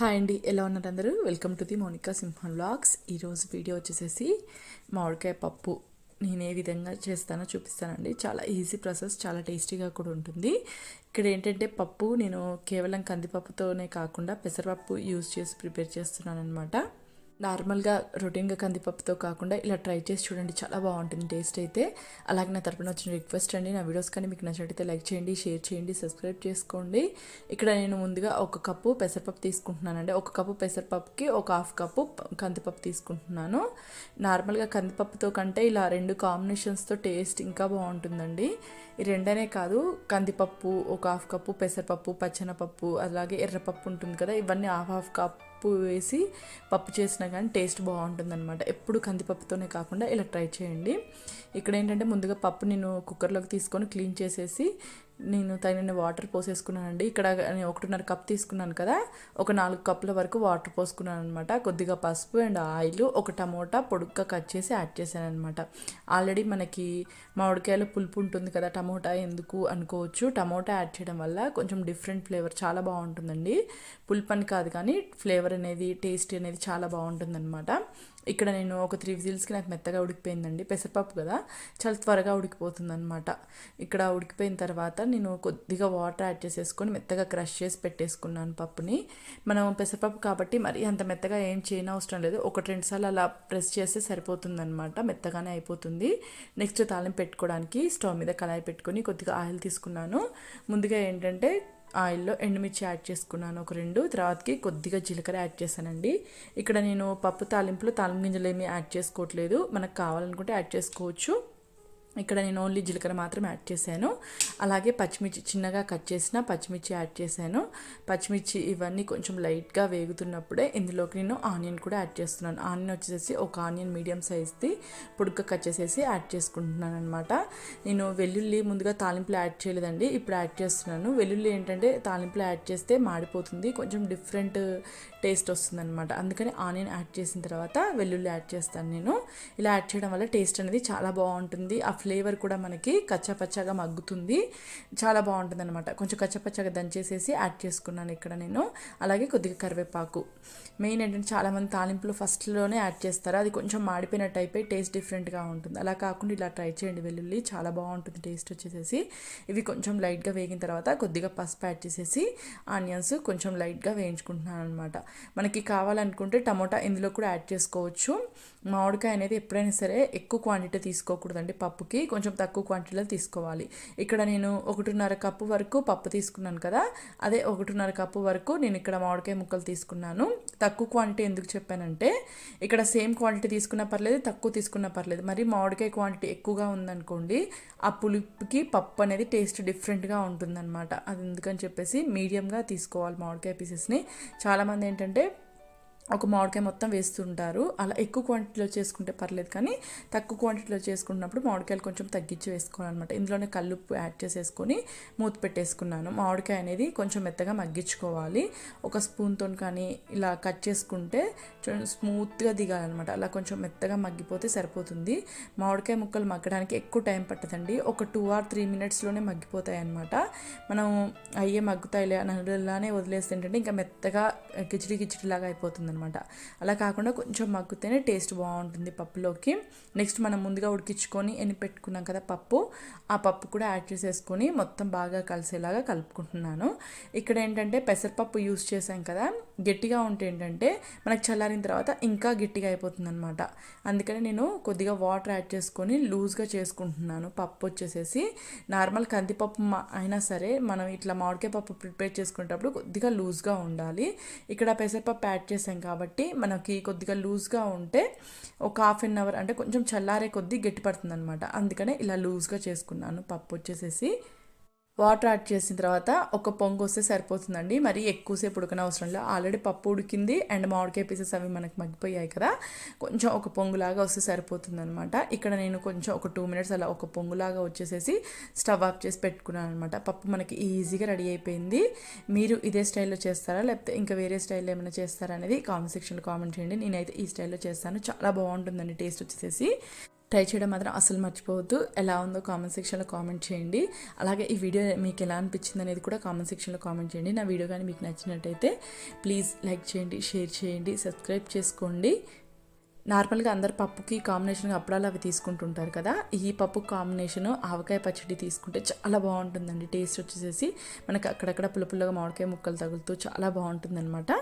Hi అండి ఎలా ఉన్నారు అందరూ? Welcome to the Monica Simhan vlogs ఈరోజు వీడియో వచ్చేసేసి మామిడికాయ పప్పు. నేను ఏ విధంగా చేస్తానో చూపిస్తానండి. చాలా ఈజీ ప్రాసెస్ చాలా టేస్టీగా కూడా ఉంటుంది. ఇక్కడ ఏంటంటే పప్పు నేను కేవలం కందిపప్పుతోనే కాకుండా పెసరపప్పు యూజ్ చేసి ప్రిపేర్ చేస్తున్నాను అనమాట నార్మల్గా రొటీన్గా కందిపప్పుతో కాకుండా ఇలా ట్రై చేసి చూడండి. చాలా బాగుంటుంది టేస్ట్ అయితే. అలాగే నా తరపున వచ్చిన రిక్వెస్ట్ అండి నా వీడియోస్ కానీ మీకు నచ్చినట్టయితే లైక్ చేయండి షేర్ చేయండి సబ్స్క్రైబ్ చేసుకోండి. ఇక్కడ నేను ముందుగా ఒక కప్పు పెసరపప్పు తీసుకుంటున్నానండి. ఒక కప్పు పెసరపప్పుకి ఒక హాఫ్ కప్పు కందిపప్పు తీసుకుంటున్నాను. నార్మల్గా కందిపప్పుతో కంటే ఇలా రెండు కాంబినేషన్స్తో టేస్ట్ ఇంకా బాగుంటుందండి. ఈ రెండనే కాదు కందిపప్పు ఒక హాఫ్ కప్పు పెసరపప్పు పచ్చనపప్పు అలాగే ఎర్రపప్పు ఉంటుంది కదా ఇవన్నీ హాఫ్ హాఫ్ కప్ పప్పు వేసి పప్పు చేసినా కానీ టేస్ట్ బాగుంటుంది అనమాట ఎప్పుడు కందిపప్పుతోనే కాకుండా ఇలా ట్రై చేయండి. ఇక్కడ ఏంటంటే ముందుగా పప్పు నేను కుక్కర్లోకి తీసుకొని క్లీన్ చేసేసి నేను తగిన వాటర్ పోసేసుకున్నానండి. ఇక్కడ నేను ఒకటిన్నర కప్ తీసుకున్నాను కదా ఒక నాలుగు కప్పుల వరకు వాటర్ పోసుకున్నాను అనమాట కొద్దిగా పసుపు అండ్ ఆయిల్ ఒక టమోటా పొడుగ్గా కట్ చేసి యాడ్ చేశాను అనమాట ఆల్రెడీ మనకి మామిడికాయలో పులుపు ఉంటుంది కదా టమోటా ఎందుకు అనుకోవచ్చు. టమోటా యాడ్ చేయడం వల్ల కొంచెం డిఫరెంట్ ఫ్లేవర్ చాలా బాగుంటుందండి. పులుపు అని కాదు కానీ ఫ్లేవర్ అనేది టేస్ట్ అనేది చాలా బాగుంటుందన్నమాట. ఇక్కడ నేను ఒక త్రీ విజిల్స్కి నాకు మెత్తగా ఉడికిపోయిందండి. పెసరపప్పు కదా? చాలా త్వరగా ఉడికిపోతుంది అనమాట ఇక్కడ ఉడికిపోయిన తర్వాత నేను కొద్దిగా వాటర్ యాడ్ చేసేసుకొని మెత్తగా క్రష్ చేసి పెట్టేసుకున్నాను పప్పుని. మనం పెసరపప్పు కాబట్టి మరి అంత మెత్తగా ఏం చేయనవసరం లేదు. ఒకటి రెండు సార్లు అలా ప్రెస్ చేస్తే సరిపోతుంది అనమాట మెత్తగానే అయిపోతుంది. నెక్స్ట్ తాళం పెట్టుకోవడానికి స్టవ్ మీద కళాయి పెట్టుకొని కొద్దిగా ఆయిల్ తీసుకున్నాను. ముందుగా ఏంటంటే ఆయిల్లో ఎండుమిర్చి యాడ్ చేసుకున్నాను ఒక రెండు. తర్వాతకి కొద్దిగా జీలకర్ర యాడ్ చేశానండి. ఇక్కడ నేను పప్పు తాలింపులో తాలింపు గింజలు ఏమీ యాడ్ చేసుకోవట్లేదు. మనకు కావాలనుకుంటే యాడ్ చేసుకోవచ్చు. ఇక్కడ నేను ఓన్లీ జీలకర్ర మాత్రం యాడ్ చేశాను. అలాగే పచ్చిమిర్చి చిన్నగా కట్ చేసిన పచ్చిమిర్చి యాడ్ చేశాను. పచ్చిమిర్చి ఇవన్నీ కొంచెం లైట్గా వేగుతున్నప్పుడే ఇందులోకి నేను ఆనియన్ కూడా యాడ్ చేస్తున్నాను. ఆనియన్ వచ్చేసి ఒక ఆనియన్ మీడియం సైజ్ది పొడుగ్గా కట్ చేసేసి యాడ్ చేసుకుంటున్నాను అనమాట నేను వెల్లుల్లి ముందుగా తాలింపులో యాడ్ చేయలేదండి ఇప్పుడు యాడ్ చేస్తున్నాను. వెల్లుల్లి ఏంటంటే తాలింపులో యాడ్ చేస్తే మాడిపోతుంది కొంచెం డిఫరెంట్ టేస్ట్ వస్తుందన్నమాట. అందుకని ఆనియన్ యాడ్ చేసిన తర్వాత వెల్లుల్లి యాడ్ చేస్తాను నేను. ఇలా యాడ్ చేయడం వల్ల టేస్ట్ అనేది చాలా బాగుంటుంది. ఆ ఫ్లేవర్ కూడా మనకి కచ్చపచ్చగా మగ్గుతుంది. చాలా బాగుంటుంది అనమాట కొంచెం కచ్చపచ్చగా దంచేసేసి యాడ్ చేసుకున్నాను ఇక్కడ నేను. అలాగే కొద్దిగా కరివేపాకు. మెయిన్ ఏంటంటే చాలామంది తాలింపులు ఫస్ట్లోనే యాడ్ చేస్తారు. అది కొంచెం మాడిపోయినట్టు అయిపోయి టేస్ట్ డిఫరెంట్గా ఉంటుంది. అలా కాకుండా ఇలా ట్రై చేయండి వెల్లుల్లి. చాలా బాగుంటుంది టేస్ట్ వచ్చేసేసి. ఇవి కొంచెం లైట్గా వేగిన తర్వాత కొద్దిగా పసుపు యాడ్ చేసేసి ఆనియన్స్ కొంచెం లైట్గా వేయించుకుంటున్నాను అనమాట మనకి కావాలనుకుంటే టమోటా ఇందులో కూడా యాడ్ చేసుకోవచ్చు. మామిడికాయ అనేది ఎప్పుడైనా సరే ఎక్కువ క్వాంటిటీ తీసుకోకూడదండి. పప్పుకి కొంచెం తక్కువ క్వాంటిటీలో తీసుకోవాలి. ఇక్కడ నేను ఒకటిన్నర కప్పు వరకు పప్పు తీసుకున్నాను కదా అదే ఒకటిన్నర కప్పు వరకు నేను ఇక్కడ మామిడికాయ ముక్కలు తీసుకున్నాను. తక్కువ క్వాంటిటీ ఎందుకు చెప్పానంటే ఇక్కడ సేమ్ క్వాంటిటీ తీసుకున్నా పర్లేదు తక్కువ తీసుకున్నా పర్లేదు. మరి మామిడికాయ క్వాంటిటీ ఎక్కువగా ఉందనుకోండి ఆ పులుపుకి పప్పు అనేది టేస్ట్ డిఫరెంట్గా ఉంటుందన్నమాట. అది ఎందుకని చెప్పేసి మీడియంగా తీసుకోవాలి మామిడికాయ పీసెస్ని. చాలామంది ఏంటంటే ఒక మామిడికాయ మొత్తం వేస్తుంటారు. అలా ఎక్కువ క్వాంటిటీలో చేసుకుంటే పర్లేదు కానీ తక్కువ క్వాంటిటీలో చేసుకున్నప్పుడు మామిడికాయలు కొంచెం తగ్గించి వేసుకోవాలన్నమాట. ఇందులోనే కల్లుప్పు యాడ్ చేసేసుకొని మూత పెట్టేసుకున్నాను. మామిడికాయ అనేది కొంచెం మెత్తగా మగ్గించుకోవాలి. ఒక స్పూన్తో కానీ ఇలా కట్ చేసుకుంటే స్మూత్గా దిగాలన్నమాట. అలా కొంచెం మెత్తగా మగ్గిపోతే సరిపోతుంది. మామిడికాయ ముక్కలు మగ్గడానికి ఎక్కువ టైం పట్టదండి. ఒక టూ ఆర్ త్రీ మినిట్స్లోనే మగ్గిపోతాయి అనమాట మనం అయ్యే మగ్గుతాయిలే నలులానే వదిలేస్తే ఏంటంటే ఇంకా మెత్తగా కిచిడి కిచిడిలాగా అయిపోతుంది. అనమాట అలా కాకుండా కొంచెం మగ్గితేనే టేస్ట్ బాగుంటుంది పప్పులోకి. నెక్స్ట్ మనం ముందుగా ఉడికించుకొని ఎన్ని పెట్టుకున్నాం కదా పప్పు ఆ పప్పు కూడా యాడ్ చేసేసుకొని మొత్తం బాగా కలిసేలాగా కలుపుకుంటున్నాను. ఇక్కడ ఏంటంటే పెసరపప్పు యూస్ చేసాం కదా గట్టిగా ఉంటే ఏంటంటే మనకు చల్లారిన తర్వాత ఇంకా గట్టిగా అయిపోతుంది అనమాట అందుకని నేను కొద్దిగా వాటర్ యాడ్ చేసుకొని లూజ్గా చేసుకుంటున్నాను. పప్పు వచ్చేసేసి నార్మల్ కందిపప్పు అయినా సరే మనం ఇట్లా మామిడికాయ పప్పు ప్రిపేర్ చేసుకునేటప్పుడు కొద్దిగా లూజ్గా ఉండాలి. ఇక్కడ పెసరపప్పు యాడ్ చేసాం కాబట్టి మనకి కొద్దిగా లూజ్గా ఉంటే ఒక హాఫ్ అన్ అవర్ అంటే కొంచెం చల్లారే కొద్దీ గట్టి పడుతుంది అనమాట అందుకనే ఇలా లూజ్గా చేసుకున్నాను. పప్పు వచ్చేసేసి వాటర్ యాడ్ చేసిన తర్వాత ఒక పొంగు వస్తే సరిపోతుందండి. మరి ఎక్కువసేపు ఉడకన అవసరం లేదు. ఆల్రెడీ పప్పు ఉడికింది. అండ్ మామిడికాయ పీసెస్ అవి మనకు మగ్గిపోయాయి కదా. కొంచెం ఒక పొంగులాగా వస్తే సరిపోతుంది అనమాట ఇక్కడ నేను కొంచెం ఒక టూ మినిట్స్ అలా ఒక పొంగులాగా వచ్చేసేసి స్టవ్ ఆఫ్ చేసి పెట్టుకున్నాను అనమాట పప్పు మనకి ఈజీగా రెడీ అయిపోయింది. మీరు ఇదే స్టైల్లో చేస్తారా? లేకపోతే ఇంకా వేరే స్టైల్లో ఏమైనా చేస్తారా అనేది కామెంట్ సెక్షన్లో కామెంట్ చేయండి. నేనైతే ఈ స్టైల్లో చేస్తాను. చాలా బాగుంటుందండి టేస్ట్ వచ్చేసేసి. ట్రై చేయడం మాత్రం అసలు మర్చిపోవద్దు. ఎలా ఉందో కామెంట్ సెక్షన్లో కామెంట్ చేయండి. అలాగే ఈ వీడియో మీకు ఎలా అనిపించింది అనేది కూడా కామెంట్ సెక్షన్లో కామెంట్ చేయండి. నా వీడియో కానీ మీకు నచ్చినట్టయితే ప్లీజ్ లైక్ చేయండి షేర్ చేయండి సబ్స్క్రైబ్ చేసుకోండి. నార్మల్గా అందరు పప్పుకి కాంబినేషన్గా అప్పడాలు అవి తీసుకుంటుంటారు కదా. ఈ పప్పు కాంబినేషన్ ఆవకాయ పచ్చడి తీసుకుంటే చాలా బాగుంటుందండి. టేస్ట్ వచ్చేసేసి మనకి అక్కడక్కడ పుల్ల పుల్లగా మామిడికాయ ముక్కలు తగులుతూ చాలా బాగుంటుందన్నమాట.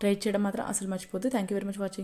ట్రై చేయడం మాత్రం అసలు మర్చిపోద్దు thank you very much watching